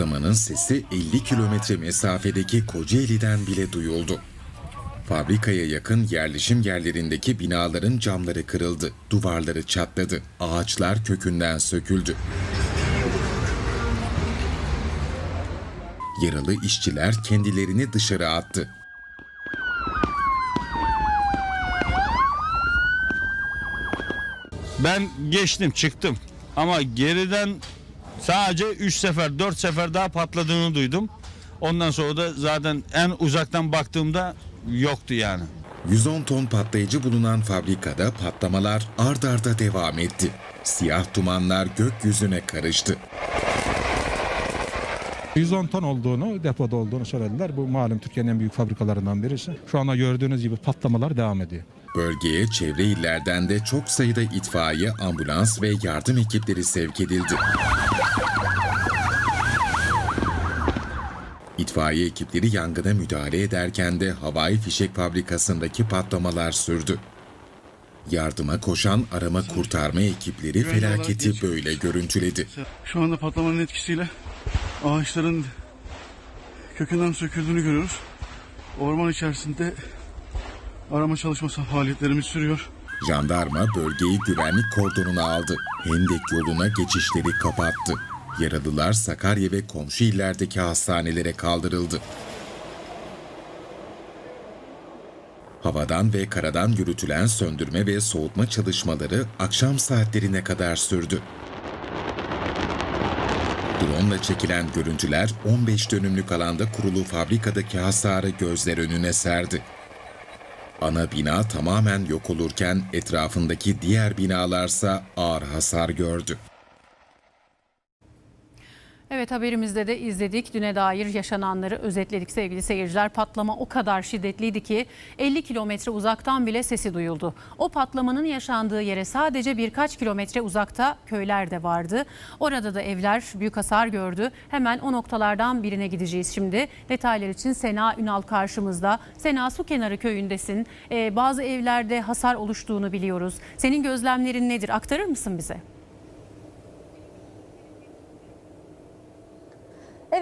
Patlamanın sesi 50 kilometre mesafedeki Kocaeli'den bile duyuldu. Fabrikaya yakın yerleşim yerlerindeki binaların camları kırıldı, duvarları çatladı, ağaçlar kökünden söküldü. Yaralı işçiler kendilerini dışarı attı. Ben geçtim çıktım ama geriden sadece 3 sefer 4 sefer daha patladığını duydum. Ondan sonra da zaten en uzaktan baktığımda yoktu yani. 110 ton patlayıcı bulunan fabrikada patlamalar ard arda devam etti. Siyah dumanlar gökyüzüne karıştı. 110 ton olduğunu, depoda olduğunu söylediler. Bu malum Türkiye'nin en büyük fabrikalarından birisi. Şu anda gördüğünüz gibi patlamalar devam ediyor. Bölgeye çevre illerden de çok sayıda itfaiye, ambulans ve yardım ekipleri sevk edildi. İtfaiye ekipleri yangına müdahale ederken de havai fişek fabrikasındaki patlamalar sürdü. Yardıma koşan arama kurtarma ekipleri felaketi böyle görüntüledi. Şu anda patlamanın etkisiyle ağaçların kökünden söküldüğünü görüyoruz. Orman içerisinde arama çalışması faaliyetlerimiz sürüyor. Jandarma bölgeyi güvenlik kordonuna aldı. Hendek yoluna geçişleri kapattı. Yaralılar Sakarya ve komşu illerdeki hastanelere kaldırıldı. Havadan ve karadan yürütülen söndürme ve soğutma çalışmaları akşam saatlerine kadar sürdü. Drone çekilen görüntüler 15 dönümlük alanda kurulu fabrikadaki hasarı gözler önüne serdi. Ana bina tamamen yok olurken etrafındaki diğer binalarsa ağır hasar gördü. Evet haberimizde de izledik. Düne dair yaşananları özetledik sevgili seyirciler. Patlama o kadar şiddetliydi ki 50 kilometre uzaktan bile sesi duyuldu. O patlamanın yaşandığı yere sadece birkaç kilometre uzakta köyler de vardı. Orada da evler büyük hasar gördü. Hemen o noktalardan birine gideceğiz şimdi. Detaylar için Sena Ünal karşımızda. Sena Su Kenarı köyündesin. Ee, bazı evlerde hasar oluştuğunu biliyoruz. Senin gözlemlerin nedir? Aktarır mısın bize?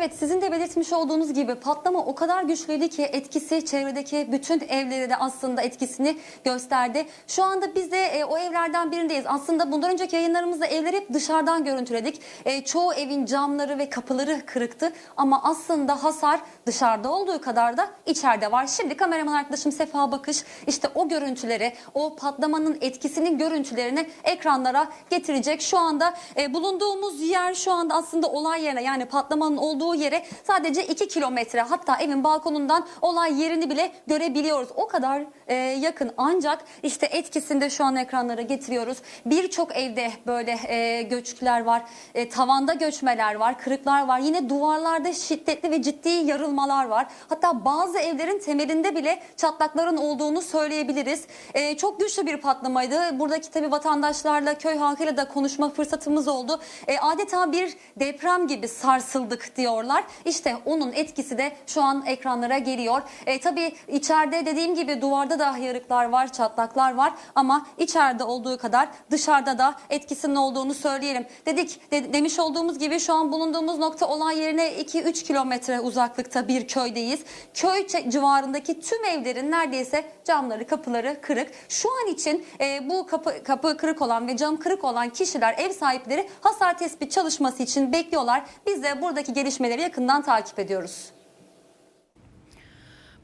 Evet sizin de belirtmiş olduğunuz gibi patlama o kadar güçlüydü ki etkisi çevredeki bütün evlere de aslında etkisini gösterdi. Şu anda biz de e, o evlerden birindeyiz. Aslında bundan önceki yayınlarımızda evleri hep dışarıdan görüntüledik. E, çoğu evin camları ve kapıları kırıktı ama aslında hasar dışarıda olduğu kadar da içeride var. Şimdi kameraman arkadaşım Sefa Bakış işte o görüntüleri, o patlamanın etkisinin görüntülerini ekranlara getirecek. Şu anda e, bulunduğumuz yer şu anda aslında olay yerine yani patlamanın olduğu yere sadece 2 kilometre hatta evin balkonundan olay yerini bile görebiliyoruz. O kadar e, yakın ancak işte etkisinde şu an ekranlara getiriyoruz. Birçok evde böyle e, göçküler var, e, tavanda göçmeler var, kırıklar var. Yine duvarlarda şiddetli ve ciddi yarılmalar var. Hatta bazı evlerin temelinde bile çatlakların olduğunu söyleyebiliriz. E, çok güçlü bir patlamaydı. Buradaki tabii vatandaşlarla, köy halkıyla da konuşma fırsatımız oldu. E, adeta bir deprem gibi sarsıldık diyorlar. İşte onun etkisi de şu an ekranlara geliyor. E, tabii içeride dediğim gibi duvarda da yarıklar var, çatlaklar var ama içeride olduğu kadar dışarıda da etkisinin olduğunu söyleyelim. Dedik de- demiş olduğumuz gibi şu an bulunduğumuz nokta olay yerine 2-3 kilometre uzaklıkta bir köydeyiz. Köy civarındaki tüm evlerin neredeyse camları, kapıları kırık. Şu an için e, bu kapı, kapı kırık olan ve cam kırık olan kişiler, ev sahipleri hasar tespit çalışması için bekliyorlar. Biz de buradaki gelişmeleri yakından takip ediyoruz.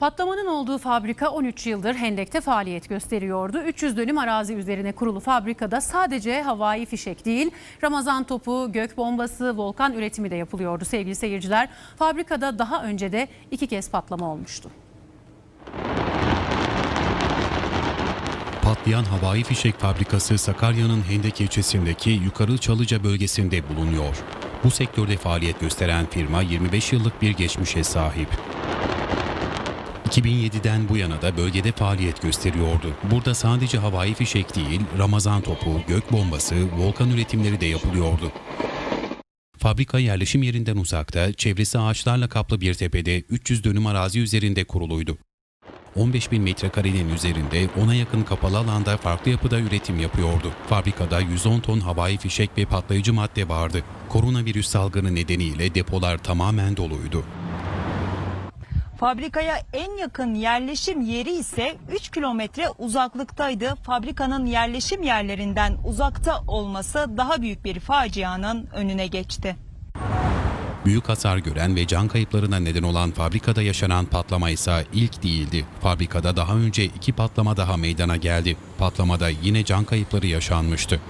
Patlamanın olduğu fabrika 13 yıldır Hendek'te faaliyet gösteriyordu. 300 dönüm arazi üzerine kurulu fabrikada sadece havai fişek değil, Ramazan topu, gök bombası, volkan üretimi de yapılıyordu sevgili seyirciler. Fabrikada daha önce de iki kez patlama olmuştu. Patlayan havai fişek fabrikası Sakarya'nın Hendek ilçesindeki Yukarı Çalıca bölgesinde bulunuyor. Bu sektörde faaliyet gösteren firma 25 yıllık bir geçmişe sahip. 2007'den bu yana da bölgede faaliyet gösteriyordu. Burada sadece havai fişek değil, Ramazan topu, gök bombası, volkan üretimleri de yapılıyordu. Fabrika yerleşim yerinden uzakta, çevresi ağaçlarla kaplı bir tepede 300 dönüm arazi üzerinde kuruluydu. 15 bin metrekarenin üzerinde ona yakın kapalı alanda farklı yapıda üretim yapıyordu. Fabrikada 110 ton havai fişek ve patlayıcı madde vardı. Koronavirüs salgını nedeniyle depolar tamamen doluydu. Fabrikaya en yakın yerleşim yeri ise 3 kilometre uzaklıktaydı. Fabrikanın yerleşim yerlerinden uzakta olması daha büyük bir facianın önüne geçti. Büyük hasar gören ve can kayıplarına neden olan fabrikada yaşanan patlama ise ilk değildi. Fabrikada daha önce iki patlama daha meydana geldi. Patlamada yine can kayıpları yaşanmıştı.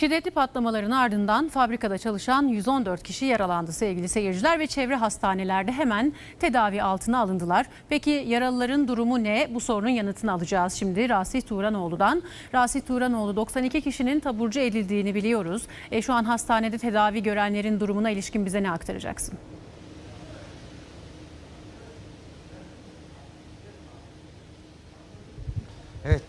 Şiddetli patlamaların ardından fabrikada çalışan 114 kişi yaralandı sevgili seyirciler ve çevre hastanelerde hemen tedavi altına alındılar. Peki yaralıların durumu ne? Bu sorunun yanıtını alacağız şimdi Rasih Tuğranoğlu'dan. Rasih Tuğranoğlu 92 kişinin taburcu edildiğini biliyoruz. E, şu an hastanede tedavi görenlerin durumuna ilişkin bize ne aktaracaksın?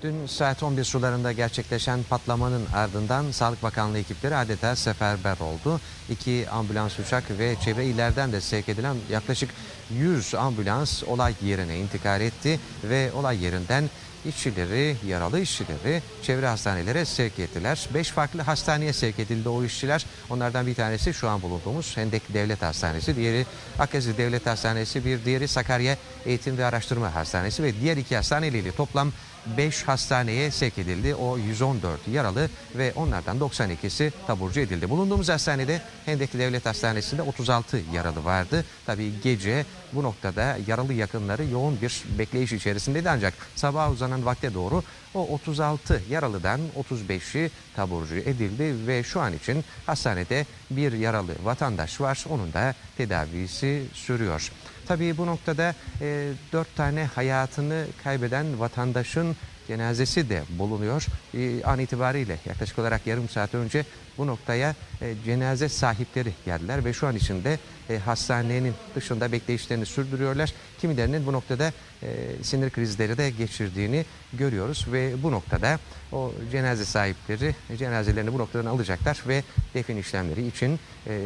Dün saat 11 sularında gerçekleşen patlamanın ardından Sağlık Bakanlığı ekipleri adeta seferber oldu. İki ambulans uçak ve çevre illerden de sevk edilen yaklaşık 100 ambulans olay yerine intikal etti ve olay yerinden işçileri, yaralı işçileri çevre hastanelere sevk ettiler. 5 farklı hastaneye sevk edildi o işçiler. Onlardan bir tanesi şu an bulunduğumuz Hendek Devlet Hastanesi, diğeri Akezi Devlet Hastanesi, bir diğeri Sakarya Eğitim ve Araştırma Hastanesi ve diğer iki hastaneyle toplam 5 hastaneye sevk edildi. O 114 yaralı ve onlardan 92'si taburcu edildi. Bulunduğumuz hastanede Hendekli Devlet Hastanesi'nde 36 yaralı vardı. Tabii gece bu noktada yaralı yakınları yoğun bir bekleyiş içerisindeydi ancak sabah uzanan vakte doğru o 36 yaralıdan 35'i taburcu edildi ve şu an için hastanede bir yaralı vatandaş var. Onun da tedavisi sürüyor. Tabii bu noktada e, 4 tane hayatını kaybeden vatandaşın cenazesi de bulunuyor. E, an itibariyle yaklaşık olarak yarım saat önce bu noktaya e, cenaze sahipleri geldiler ve şu an içinde e, hastanenin dışında bekleyişlerini sürdürüyorlar. Kimilerinin bu noktada e, sinir krizleri de geçirdiğini görüyoruz ve bu noktada o cenaze sahipleri cenazelerini bu noktadan alacaklar ve defin işlemleri için e,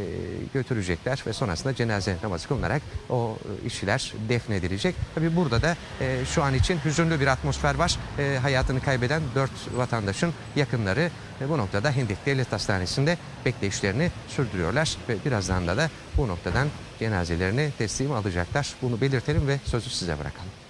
götürecekler ve sonrasında cenaze namazı kılınarak o e, işçiler defnedilecek. Tabi burada da e, şu an için hüzünlü bir atmosfer var. E, hayatını kaybeden dört vatandaşın yakınları e, bu noktada Hendek Devlet Hastanesi'nde bekleyişlerini sürdürüyorlar ve birazdan da, da bu noktadan cenazelerini teslim alacaklar. Bunu belirtelim ve sözü size bırakalım.